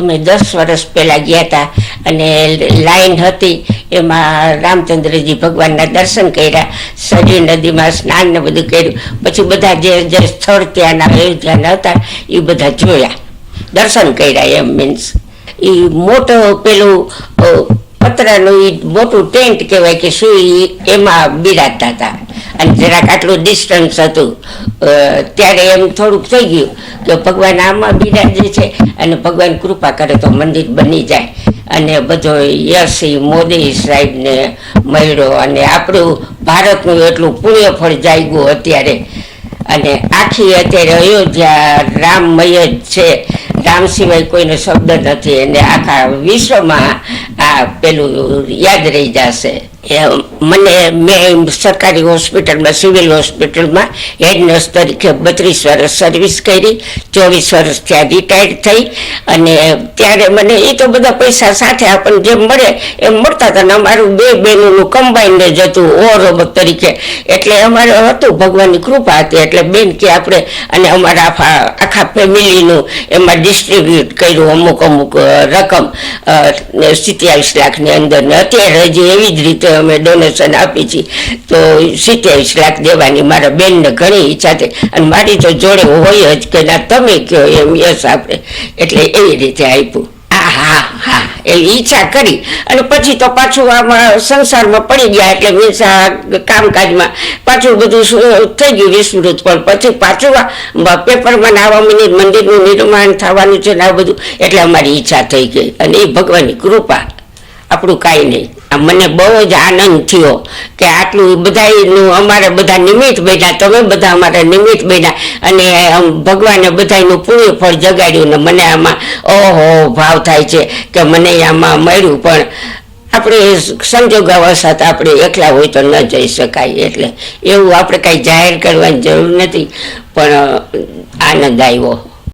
અમે દસ વર્ષ પહેલાં ગયા હતા અને લાઈન હતી, એમાં રામચંદ્રજી ભગવાનના દર્શન કર્યા, સરયુ નદીમાં સ્નાન ને બધું કર્યું. પછી બધા જે જે સ્થળ ત્યાંના અયોધ્યાના હતા, એ બધા જોયા. દર્શન કર્યા એમ મીન્સ એ મોટો પેલું પતરાનું એ મોટું ટેન્ટ કહેવાય કે શું એમાં બિરાજતા હતા. અને જરાક આટલું ડિસ્ટન્સ હતું ત્યારે એમ થોડુંક થઈ ગયું. કે ભગવાન આમાં બિરાજે છે અને ભગવાન કૃપા કરે તો મંદિર બની જાય. અને બધો યશ મોદી સાહેબને મળ્યો અને આપણું ભારતનું એટલું પુણ્ય ફળ જાગ્યું અત્યારે. અને આખી અત્યારે અયોધ્યા રામમય જ છે. રામ સિવાય કોઈનો શબ્દ નથી. અને આખા વિશ્વમાં આ પેલું યાદ રહી જશે. મને મેં સરકારી હોસ્પિટલમાં, સિવિલ હોસ્પિટલમાં હેડ નર્સ તરીકે બત્રીસ વર્ષ સર્વિસ કરી, ચોવીસ વર્ષ ત્યાં રિટાયર્ડ થઈ અને ત્યારે મને એ તો બધા પૈસા સાથે આપણને જેમ મળે એમ મળતા હતા ને અમારું બે બહેનોનું કમ્બાઈન્ડ જ હતું ઓવરઓબક તરીકે. એટલે અમારે હતું ભગવાનની કૃપા હતી, એટલે બેન કે આપણે અને અમારા આખા આખા ફેમિલીનું એમાં ડિસ્ટ્રીબ્યુટ કર્યું અમુક અમુક રકમ સિત્યાવીસ લાખની અંદર અત્યારે હજી એવી જ રીતે અમે ડોનેશન આપી છીએ તો સિત્યાવીસ લાખ દેવાની મારા બેનને ઘણી ઈચ્છા થઈ અને મારી તો જોડે હોય જ કે ના, તમે કહો એમ યસ આપણે એટલે એવી રીતે આપ્યું. હા હા એવી ઈચ્છા કરી. અને પછી તો પાછું આમાં સંસારમાં પડી ગયા એટલે મીન્સ આ કામકાજમાં પાછું બધું થઈ ગયું વિસ્મૃત. પણ પછી પાછું પેપરમાં નાવા મિનિટ મંદિરનું નિર્માણ થવાનું છે ને આ બધું, એટલે અમારી ઈચ્છા થઈ ગઈ. અને એ ભગવાનની કૃપા. આપણું કાંઈ નહીં. મને બહુ જ આનંદ થયો કે આટલું બધાયનું અમારે બધા નિમિત્ત બન્યા, તમે બધા અમારા નિમિત્ત બન્યા અને ભગવાને બધાયનું પૂર્ણ ફળ જગાડ્યું ને મને આમાં ઓહો ભાવ થાય છે કે મને આમાં મળ્યું પણ આપણે સંજોગાવસાત આપણે એકલા હોય તો ન જઈ શકાય એટલે એવું આપણે કાંઈ જાહેર કરવાની જરૂર નથી, પણ આનંદ આવ્યો.